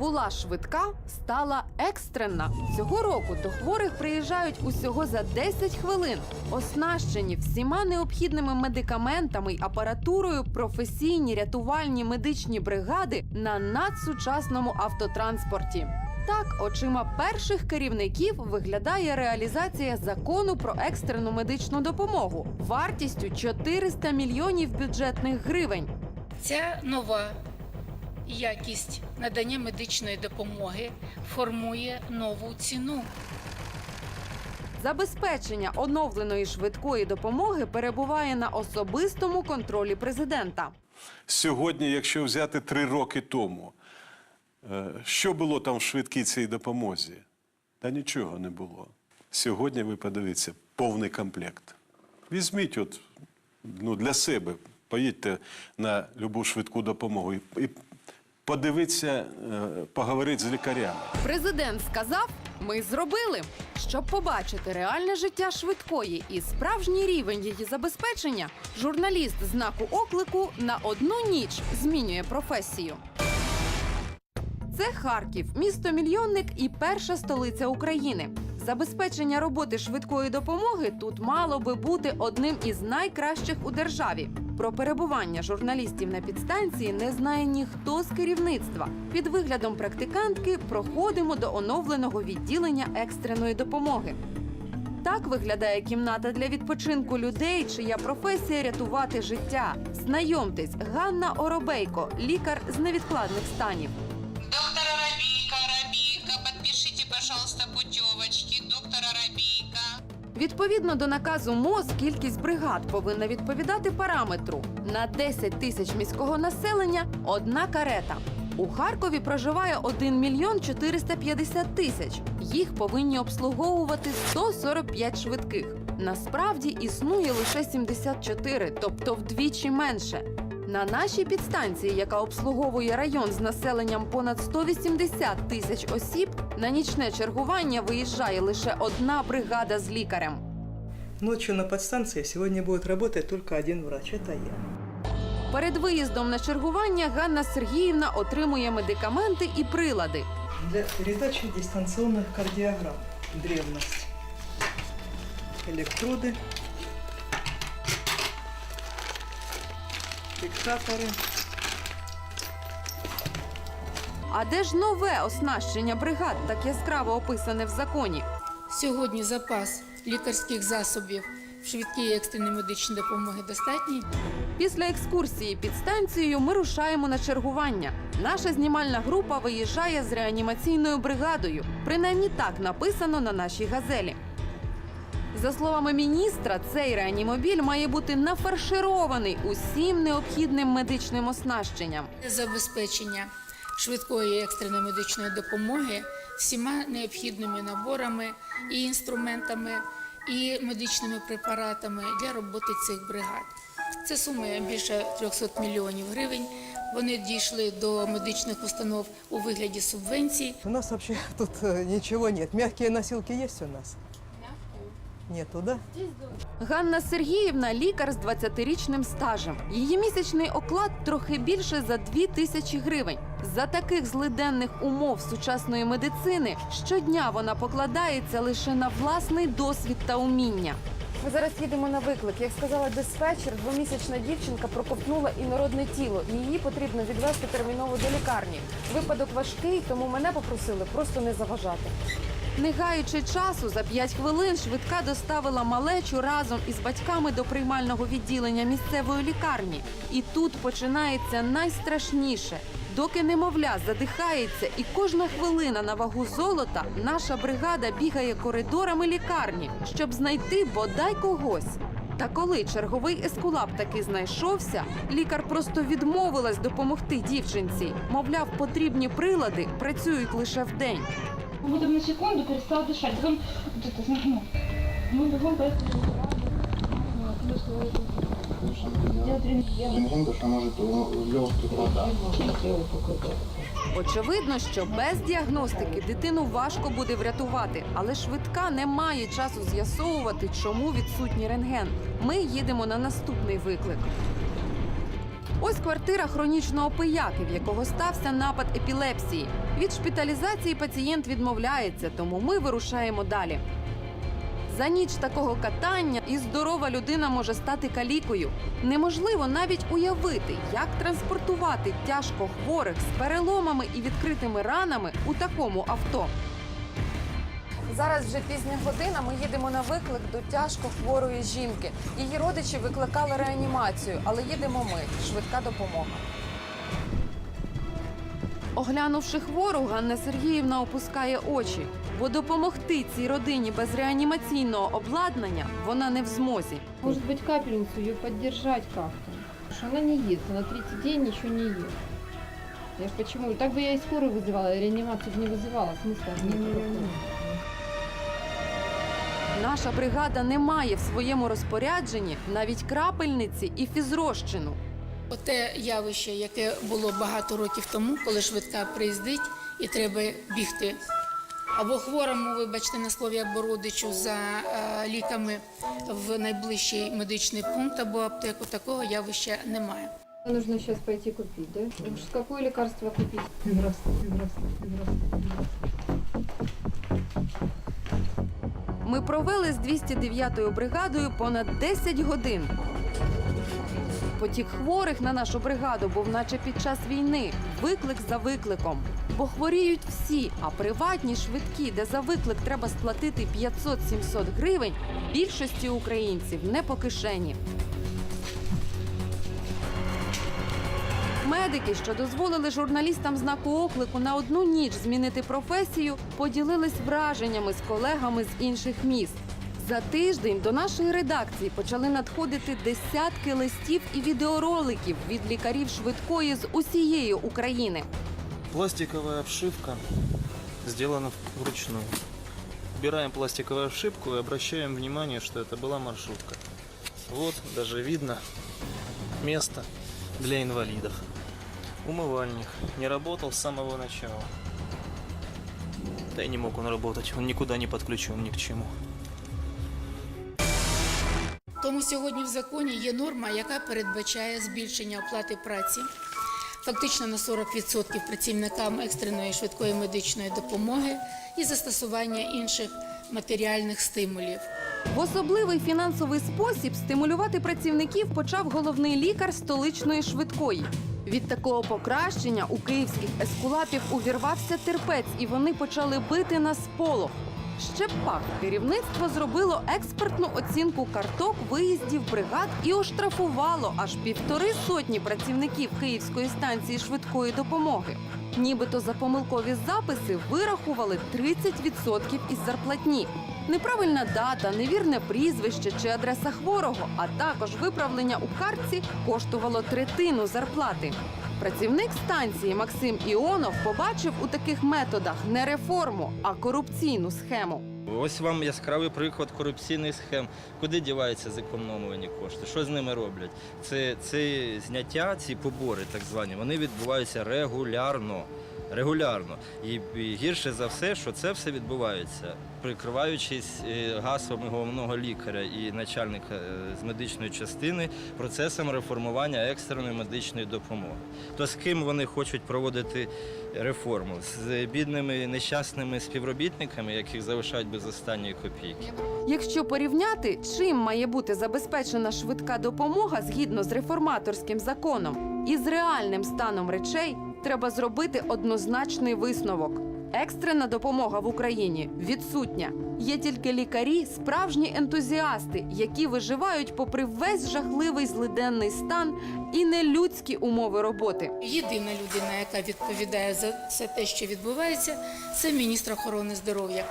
Була швидка, стала екстрена. Цього року до хворих приїжджають усього за 10 хвилин, оснащені всіма необхідними медикаментами й апаратурою професійні рятувальні медичні бригади на надсучасному автотранспорті. Так, очима перших керівників виглядає реалізація закону про екстрену медичну допомогу вартістю 400 мільйонів бюджетних гривень. Ця нова якість надання медичної допомоги формує нову ціну. Забезпечення оновленої швидкої допомоги перебуває на особистому контролі президента. Сьогодні, якщо взяти три роки тому, е, що було там в швидкій цій допомозі? Та нічого не було. Сьогодні ви подивіться повний комплект. Візьміть от, ну, для себе, поїдьте на любу швидку допомогу і, і подивіться, е, поговорити з лікарями. Президент сказав: ми зробили. Щоб побачити реальне життя швидкої і справжній рівень її забезпечення, журналіст знаку оклику на одну ніч змінює професію. Це Харків, місто мільйонник і перша столиця України. Забезпечення роботи швидкої допомоги тут мало би бути одним із найкращих у державі. Про перебування журналістів на підстанції не знає ніхто з керівництва. Під виглядом практикантки проходимо до оновленого відділення екстреної допомоги. Так виглядає кімната для відпочинку людей, чия професія рятувати життя. Знайомтесь, Ганна Оробейко, лікар з невідкладних станів. Відповідно до наказу МОЗ, кількість бригад повинна відповідати параметру на 10 тисяч міського населення одна карета. У Харкові проживає 1 мільйон 450 тисяч. Їх повинні обслуговувати 145 швидких. Насправді існує лише 74, тобто вдвічі менше. На нашій підстанції, яка обслуговує район з населенням понад 180 тисяч осіб, на нічне чергування виїжджає лише одна бригада з лікарем. Ночью на подстанции сегодня будет работать только один врач, это я. Перед виїздом на чергування Ганна Сергіївна отримує медикаменти і прилади. Для передачи дистанционных кардиограмм. Древность. Электроды. Фиксаторы. А де ж нове оснащення бригад, так яскраво описане в законі? Сьогодні запас лікарських засобів в швидкій екстреній медичній допомоги достатній. Після екскурсії під станцією ми рушаємо на чергування. Наша знімальна група виїжджає з реанімаційною бригадою. Принаймні так написано на нашій газелі. За словами міністра, цей реанімобіль має бути нафарширований усім необхідним медичним оснащенням. Забезпечення швидкої екстреної медичної допомоги всіма необхідними наборами і інструментами, і медичними препаратами для роботи цих бригад. Це суми більше 300 мільйонів гривень. Вони дійшли до медичних установ у вигляді субвенцій. У нас вообще тут э, ничего нет. Мягкие носилки есть у нас? Нету, да? Ганна Сергіївна лікар з 20-річним стажем. Її місячний оклад трохи більше за 2 тисячі гривень. За таких злиденних умов сучасної медицини щодня вона покладається лише на власний досвід та уміння. Ми зараз їдемо на виклик. Як сказала диспетчер, двомісячна дівчинка проковтнула інородне тіло. Її потрібно відвести терміново до лікарні. Випадок важкий, тому мене попросили просто не заважати. Не гаючи часу, за 5 хвилин швидка доставила малечу разом із батьками до приймального відділення місцевої лікарні. І тут починається найстрашніше. Доки немовля задихається, і кожна хвилина на вагу золота, наша бригада бігає коридорами лікарні, щоб знайти бодай когось. Та коли черговий ескулап таки знайшовся, лікар просто відмовилась допомогти дівчинці. Мовляв, потрібні прилади працюють лише вдень. будто на секунду перестал дышать. Потом вот это, ну, мы бегом поехали. Делать рентген. Рентген, то, что может в легких вода. Очевидно, що без діагностики дитину важко буде врятувати, але швидка не має часу з'ясовувати, чому відсутній рентген. Ми їдемо на наступний виклик. Ось квартира хронічного пияки, в якого стався напад епілепсії. Від шпиталізації пацієнт відмовляється, тому ми вирушаємо далі. За ніч такого катання і здорова людина може стати калікою. Неможливо навіть уявити, як транспортувати тяжко хворих з переломами і відкритими ранами у такому авто. Зараз вже пізня година. Ми їдемо на виклик до тяжко хворої жінки. Її родичі викликали реанімацію, але їдемо ми. Швидка допомога. Оглянувши хвору, Ганна Сергіївна опускає очі, бо допомогти цій родині без реанімаційного обладнання вона не в змозі. Может быть, капельницу ее поддержать как-то. Потому что она не ест, она третий день ничего не ест. Я ж почему? Так бы я и скорую вызывала, и реанимацию бы не вызывала. Смысла нет никакого. Наша бригада не має в своєму розпорядженні навіть крапельниці і фізрозчину. Оте явище, яке було багато років тому, коли швидка приїздить і треба бігти. Або хворому, вибачте на слові, або родичу за е, ліками в найближчий медичний пункт або аптеку. Такого явища немає. Нужно сейчас пойти купить, да? Какое лекарство купить? Здравствуй, здравствуй, здравствуй. Ми провели з 209-ю бригадою понад 10 годин. Потік хворих на нашу бригаду був наче під час війни, виклик за викликом. Бо хворіють всі, а приватні швидкі, де за виклик треба сплатити 500-700 гривень, більшості українців не по кишені. Медики, що дозволили журналістам знаку оклику на одну ніч змінити професію, поділились враженнями з колегами з інших міст. За тиждень до нашої редакції почали надходити десятки листів і відеороликів від лікарів швидкої з усієї України. Пластиковая обшивка сделана вручную. Убираем пластиковую обшивку и обращаем внимание, что это была маршрутка. Вот даже видно место для инвалидов. Умывальник не работал с самого начала. Да и не мог он работать, он никуда не подключен ни к чему. Тому сьогодні в законі є норма, яка передбачає збільшення оплати праці фактично на 40% працівникам екстреної швидкої медичної допомоги і застосування інших матеріальних стимулів. В особливий фінансовий спосіб стимулювати працівників почав головний лікар столичної швидкої. Від такого покращення у київських ескулапів увірвався терпець, і вони почали бити на сполох. Ще пак керівництво зробило експертну оцінку карток виїздів бригад і оштрафувало аж півтори сотні працівників Київської станції швидкої допомоги. Нібито за помилкові записи вирахували 30% із зарплатні. Неправильна дата, невірне прізвище чи адреса хворого, а також виправлення у картці коштувало третину зарплати. Працівник станції Максим Іонов побачив у таких методах не реформу, а корупційну схему. Ось вам яскравий приклад корупційних схем. Куди діваються зекономлені кошти? Що з ними роблять? Це, це зняття, ці побори, так звані, вони відбуваються регулярно. Регулярно. І гірше за все, що це все відбувається, прикриваючись е, гаслами головного лікаря і начальника е, з медичної частини процесом реформування екстреної медичної допомоги. То з ким вони хочуть проводити реформу? З бідними нещасними співробітниками, яких залишають без останньої копійки. Якщо порівняти, чим має бути забезпечена швидка допомога згідно з реформаторським законом і з реальним станом речей, треба зробити однозначний висновок. Екстрена допомога в Україні відсутня. Є тільки лікарі, справжні ентузіасти, які виживають попри весь жахливий злиденний стан і нелюдські умови роботи. Єдина людина, яка відповідає за все те, що відбувається, це міністр охорони здоров'я.